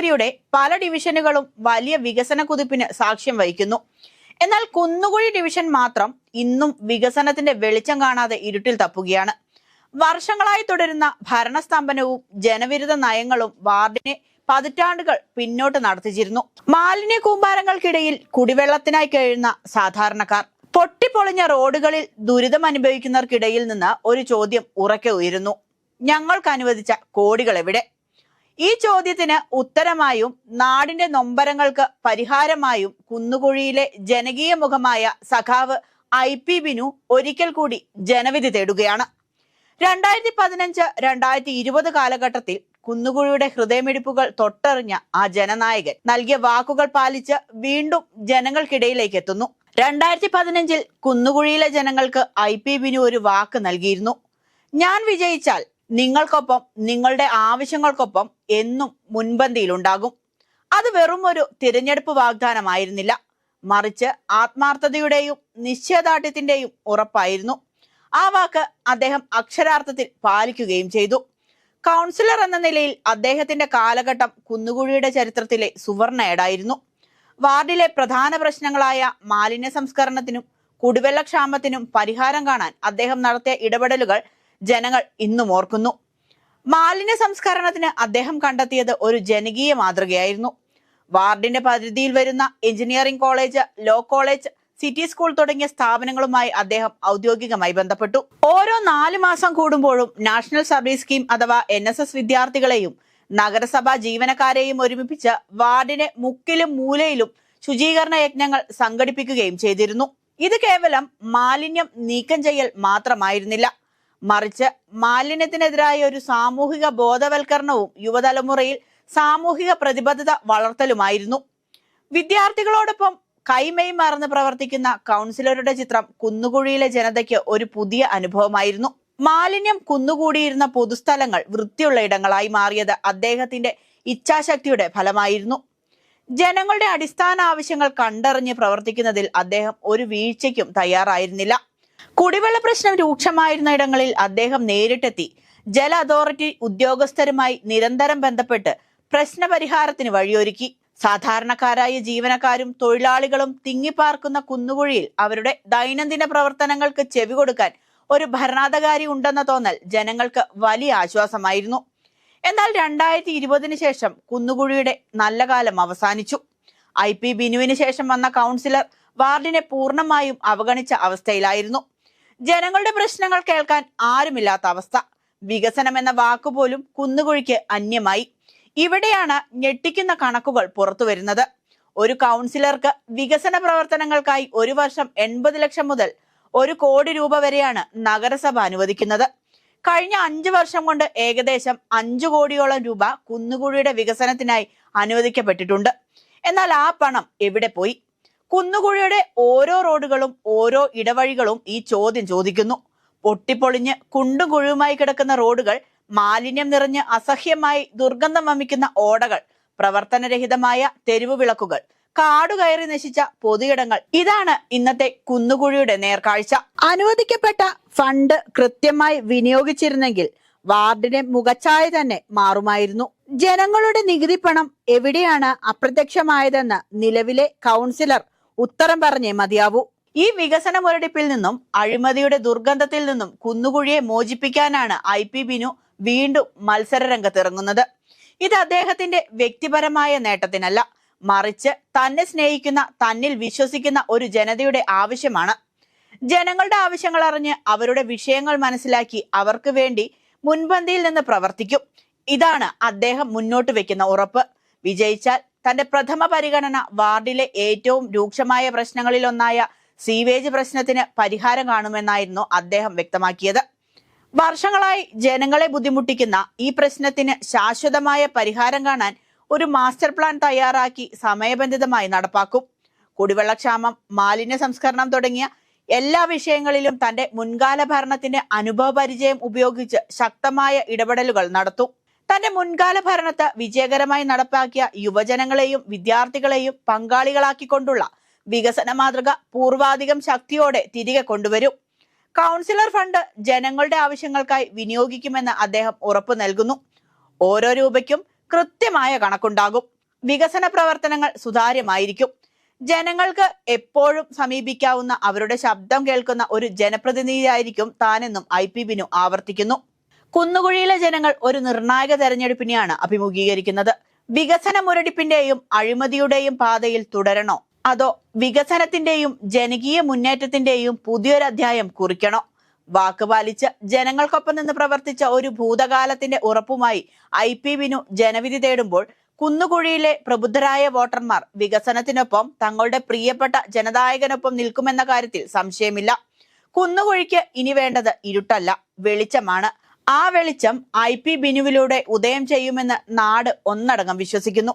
നഗരിയുടെ പല ഡിവിഷനുകളും വലിയ വികസന കുതിപ്പിന് സാക്ഷ്യം വഹിക്കുന്നു. എന്നാൽ കുന്നുകുഴി ഡിവിഷൻ മാത്രം ഇന്നും വികസനത്തിന്റെ വെളിച്ചം കാണാതെ ഇരുട്ടിൽ തപ്പുകയാണ്. വർഷങ്ങളായി തുടരുന്ന ഭരണസ്തംഭനവും ജനവിരുദ്ധ നയങ്ങളും വാർഡിനെ പതിറ്റാണ്ടുകൾ പിന്നോട്ട് നടത്തിച്ചിരുന്നു. മാലിന്യ കൂമ്പാരങ്ങൾക്കിടയിൽ കുടിവെള്ളത്തിനായി കഴിയുന്ന സാധാരണക്കാർ പൊട്ടിപ്പൊളിഞ്ഞ റോഡുകളിൽ ദുരിതം അനുഭവിക്കുന്നവർക്കിടയിൽ നിന്ന് ഒരു ചോദ്യം ഉറക്കെ ഉയരുന്നു. ഞങ്ങൾക്ക് അനുവദിച്ച കോടികൾ എവിടെ ഈ ചോദ്യത്തിന് ഉത്തരമായും നാടിന്റെ നൊമ്പരങ്ങൾക്ക് പരിഹാരമായും കുന്നുകുഴിയിലെ ജനകീയ മുഖമായ സഖാവ് ഐ പി ബിനു ഒരിക്കൽ കൂടി ജനവിധി തേടുകയാണ്. രണ്ടായിരത്തി പതിനഞ്ച് രണ്ടായിരത്തി ഇരുപത് കാലഘട്ടത്തിൽ കുന്നുകുഴിയുടെ ഹൃദയമിടിപ്പുകൾ തൊട്ടറിഞ്ഞ ആ ജനനായകൻ നൽകിയ വാക്കുകൾ പാലിച്ച് വീണ്ടും ജനങ്ങൾക്കിടയിലേക്ക് എത്തുന്നു രണ്ടായിരത്തി പതിനഞ്ചിൽ കുന്നുകുഴിയിലെ ജനങ്ങൾക്ക് ഐ പി ബിനു ഒരു വാക്ക് നൽകിയിരുന്നു. ഞാൻ വിജയിച്ചാൽ നിങ്ങൾക്കൊപ്പം നിങ്ങളുടെ ആവശ്യങ്ങൾക്കൊപ്പം എന്നും മുൻപന്തിയിൽ ഉണ്ടാകും അത് വെറും ഒരു തിരഞ്ഞെടുപ്പ് വാഗ്ദാനമായിരുന്നില്ല. മറിച്ച് ആത്മാർത്ഥതയുടെയും നിശ്ചയദാർഢ്യത്തിന്റെയും ഉറപ്പായിരുന്നു. ആ വാക്ക് അദ്ദേഹം അക്ഷരാർത്ഥത്തിൽ പാലിക്കുകയും ചെയ്തു. കൗൺസിലർ എന്ന നിലയിൽ അദ്ദേഹത്തിന്റെ കാലഘട്ടം കുന്നുകുഴിയുടെ ചരിത്രത്തിലെ സുവർണ ഏടായിരുന്നു വാർഡിലെ പ്രധാന പ്രശ്നങ്ങളായ മാലിന്യ സംസ്കരണത്തിനും കുടിവെള്ളക്ഷാമത്തിനും പരിഹാരം കാണാൻ അദ്ദേഹം നടത്തിയ ഇടപെടലുകൾ ജനങ്ങൾ ഇന്നും ഓർക്കുന്നു. മാലിന്യ സംസ്കരണത്തിന് അദ്ദേഹം കണ്ടെത്തിയത് ഒരു ജനകീയ മാതൃകയായിരുന്നു. വാർഡിന്റെ പരിധിയിൽ വരുന്ന engineering college law college city school തുടങ്ങിയ സ്ഥാപനങ്ങളുമായി അദ്ദേഹം ഔദ്യോഗികമായി ബന്ധപ്പെട്ടു. ഓരോ നാല് മാസം കൂടുമ്പോഴും നാഷണൽ സർവീസ് സ്കീം അഥവാ എൻ എസ് എസ് വിദ്യാർത്ഥികളെയും നഗരസഭാ ജീവനക്കാരെയും ഒരുമിപ്പിച്ച് വാർഡിനെ മുക്കിലും മൂലയിലും ശുചീകരണ യജ്ഞങ്ങൾ സംഘടിപ്പിക്കുകയും ചെയ്തിരുന്നു. ഇത് കേവലം മാലിന്യം നീക്കം ചെയ്യൽ മാത്രമായിരുന്നില്ല. മറിച്ച് മാലിന്യത്തിനെതിരായ ഒരു സാമൂഹിക ബോധവൽക്കരണവും യുവതലമുറയിൽ സാമൂഹിക പ്രതിബദ്ധത വളർത്തലുമായിരുന്നു. വിദ്യാർത്ഥികളോടൊപ്പം കൈമയും മറന്ന് പ്രവർത്തിക്കുന്ന കൗൺസിലറുടെ ചിത്രം കുന്നുകുഴിയിലെ ജനതയ്ക്ക് ഒരു പുതിയ അനുഭവമായിരുന്നു. മാലിന്യം കുന്നുകൂടിയിരുന്ന പൊതുസ്ഥലങ്ങൾ വൃത്തിയുള്ള ഇടങ്ങളായി മാറിയത് അദ്ദേഹത്തിന്റെ ഇച്ഛാശക്തിയുടെ ഫലമായിരുന്നു. ജനങ്ങളുടെ അടിസ്ഥാന ആവശ്യങ്ങൾ കണ്ടറിഞ്ഞ് പ്രവർത്തിക്കുന്നതിൽ അദ്ദേഹം ഒരു വീഴ്ചയ്ക്കും തയ്യാറായിരുന്നില്ല. കുടിവെള്ള പ്രശ്നം രൂക്ഷമായിരുന്ന ഇടങ്ങളിൽ അദ്ദേഹം നേരിട്ടെത്തി. ജല അതോറിറ്റി ഉദ്യോഗസ്ഥരുമായി നിരന്തരം ബന്ധപ്പെട്ട് പ്രശ്നപരിഹാരത്തിന് വഴിയൊരുക്കി. സാധാരണക്കാരായ ജീവനക്കാരും തൊഴിലാളികളും തിങ്ങിപ്പാർക്കുന്ന കുന്നുകുഴിയിൽ അവരുടെ ദൈനംദിന പ്രവർത്തനങ്ങൾക്ക് ചെവി കൊടുക്കാൻ ഒരു ഭരണാധികാരി ഉണ്ടെന്ന തോന്നൽ ജനങ്ങൾക്ക് വലിയ ആശ്വാസമായിരുന്നു. എന്നാൽ രണ്ടായിരത്തി ഇരുപതിനു ശേഷം കുന്നുകുഴിയുടെ നല്ല കാലം അവസാനിച്ചു. ഐ പി ബിനുവിന് ശേഷം വന്ന കൗൺസിലർ വാർഡിനെ പൂർണമായും അവഗണിച്ച അവസ്ഥയിലായിരുന്നു. ജനങ്ങളുടെ പ്രശ്നങ്ങൾ കേൾക്കാൻ ആരുമില്ലാത്ത അവസ്ഥ. വികസനം എന്ന വാക്കുപോലും കുന്നുകുഴിക്ക് അന്യമായി. ഇവിടെയാണ് ഞെട്ടിക്കുന്ന കണക്കുകൾ പുറത്തു വരുന്നത്. ഒരു കൗൺസിലർക്ക് വികസന പ്രവർത്തനങ്ങൾക്കായി ഒരു വർഷം എൺപത് ലക്ഷം മുതൽ ഒരു കോടി രൂപ വരെയാണ് നഗരസഭ അനുവദിക്കുന്നത്. കഴിഞ്ഞ അഞ്ചു വർഷം കൊണ്ട് ഏകദേശം അഞ്ചു കോടിയോളം രൂപ കുന്നുകുഴിയുടെ വികസനത്തിനായി അനുവദിക്കപ്പെട്ടിട്ടുണ്ട്. എന്നാൽ ആ പണം എവിടെ പോയി? കുന്നുകുഴിയുടെ ഓരോ റോഡുകളും ഓരോ ഇടവഴികളും ഈ ചോദ്യം ചോദിക്കുന്നു. പൊട്ടിപ്പൊളിഞ്ഞ് കുണ്ടും കുഴിയുമായി കിടക്കുന്ന റോഡുകൾ മാലിന്യം നിറഞ്ഞ് അസഹ്യമായി ദുർഗന്ധം വമിക്കുന്ന ഓടകൾ പ്രവർത്തനരഹിതമായ തെരുവു വിളക്കുകൾ കാടുകയറി നശിച്ച പൊതുയിടങ്ങൾ. ഇതാണ് ഇന്നത്തെ കുന്നുകുഴിയുടെ നേർക്കാഴ്ച. അനുവദിക്കപ്പെട്ട ഫണ്ട് കൃത്യമായി വിനിയോഗിച്ചിരുന്നെങ്കിൽ വാർഡിന്റെ മുഖച്ഛായ തന്നെ മാറുമായിരുന്നു. ജനങ്ങളുടെ നികുതി പണം എവിടെയാണ് അപ്രത്യക്ഷമായതെന്ന് നിലവിലെ കൗൺസിലർ ഉത്തരം പറഞ്ഞേ മതിയാവൂ. ഈ വികസന മുരടിപ്പിൽ നിന്നും അഴിമതിയുടെ ദുർഗന്ധത്തിൽ നിന്നും കുന്നുകുഴിയെ മോചിപ്പിക്കാനാണ് ഐ പി ബിനു വീണ്ടും മത്സര രംഗത്തിറങ്ങുന്നത് ഇത് അദ്ദേഹത്തിന്റെ വ്യക്തിപരമായ നേട്ടത്തിനല്ല മറിച്ച് തന്നെ സ്നേഹിക്കുന്ന തന്നിൽ വിശ്വസിക്കുന്ന ഒരു ജനതയുടെ ആവശ്യമാണ്. ജനങ്ങളുടെ ആവശ്യങ്ങൾ അറിഞ്ഞ് അവരുടെ വിഷയങ്ങൾ മനസ്സിലാക്കി അവർക്ക് വേണ്ടി മുൻപന്തിയിൽ നിന്ന് പ്രവർത്തിക്കും. ഇതാണ് അദ്ദേഹം മുന്നോട്ട് വെക്കുന്ന ഉറപ്പ്. വിജയിച്ചാൽ തന്റെ പ്രഥമ പരിഗണന വാർഡിലെ ഏറ്റവും രൂക്ഷമായ പ്രശ്നങ്ങളിലൊന്നായ സീവേജ് പ്രശ്നത്തിന് പരിഹാരം കാണുമെന്നായിരുന്നു അദ്ദേഹം വ്യക്തമാക്കിയത്. വർഷങ്ങളായി ജനങ്ങളെ ബുദ്ധിമുട്ടിക്കുന്ന ഈ പ്രശ്നത്തിന് ശാശ്വതമായ പരിഹാരം കാണാൻ ഒരു മാസ്റ്റർ പ്ലാൻ തയ്യാറാക്കി സമയബന്ധിതമായി നടപ്പാക്കും. കുടിവെള്ളക്ഷാമം മാലിന്യ സംസ്കരണം തുടങ്ങിയ എല്ലാ വിഷയങ്ങളിലും തന്റെ മുൻകാല ഭരണത്തിന്റെ അനുഭവ പരിചയം ഉപയോഗിച്ച് ശക്തമായ ഇടപെടലുകൾ നടത്തും. തന്റെ മുൻകാല ഭരണത്ത് വിജയകരമായി നടപ്പാക്കിയ യുവജനങ്ങളെയും വിദ്യാർത്ഥികളെയും പങ്കാളികളാക്കിക്കൊണ്ടുള്ള വികസന മാതൃക പൂർവാധികം ശക്തിയോടെ തിരികെ കൊണ്ടുവരും. കൗൺസിലർ ഫണ്ട് ജനങ്ങളുടെ ആവശ്യങ്ങൾക്കായി വിനിയോഗിക്കുമെന്ന് അദ്ദേഹം ഉറപ്പു നൽകുന്നു. ഓരോ രൂപയ്ക്കും കൃത്യമായ കണക്കുണ്ടാകും. വികസന പ്രവർത്തനങ്ങൾ സുതാര്യമായിരിക്കും. ജനങ്ങൾക്ക് എപ്പോഴും സമീപിക്കാവുന്ന അവരുടെ ശബ്ദം കേൾക്കുന്ന ഒരു ജനപ്രതിനിധിയായിരിക്കും താനെന്നും ഐ പി ബിനു ആവർത്തിക്കുന്നു. കുന്നുകുഴിയിലെ ജനങ്ങൾ ഒരു നിർണായക തെരഞ്ഞെടുപ്പിനെയാണ് അഭിമുഖീകരിക്കുന്നത്. വികസന മുരടിപ്പിന്റെയും അഴിമതിയുടെയും പാതയിൽ തുടരണോ? അതോ വികസനത്തിന്റെയും ജനകീയ മുന്നേറ്റത്തിന്റെയും പുതിയൊരധ്യായം കുറിക്കണോ? വാക്ക് പാലിച്ച് ജനങ്ങൾക്കൊപ്പം നിന്ന് പ്രവർത്തിച്ച ഒരു ഭൂതകാലത്തിന്റെ ഉറപ്പുമായി ഐ പി വിനു ജനവിധി തേടുമ്പോൾ കുന്നുകുഴിയിലെ പ്രബുദ്ധരായ വോട്ടർമാർ വികസനത്തിനൊപ്പം തങ്ങളുടെ പ്രിയപ്പെട്ട ജനനായകനൊപ്പം നിൽക്കുമെന്ന കാര്യത്തിൽ സംശയമില്ല. കുന്നുകുഴിക്ക് ഇനി വേണ്ടത് ഇരുട്ടല്ല വെളിച്ചമാണ്. ആ വെളിച്ചം ഐ പി ബിനുവിലൂടെ ഉദയം ചെയ്യുമെന്ന് നാട് ഒന്നടങ്കം വിശ്വസിക്കുന്നു.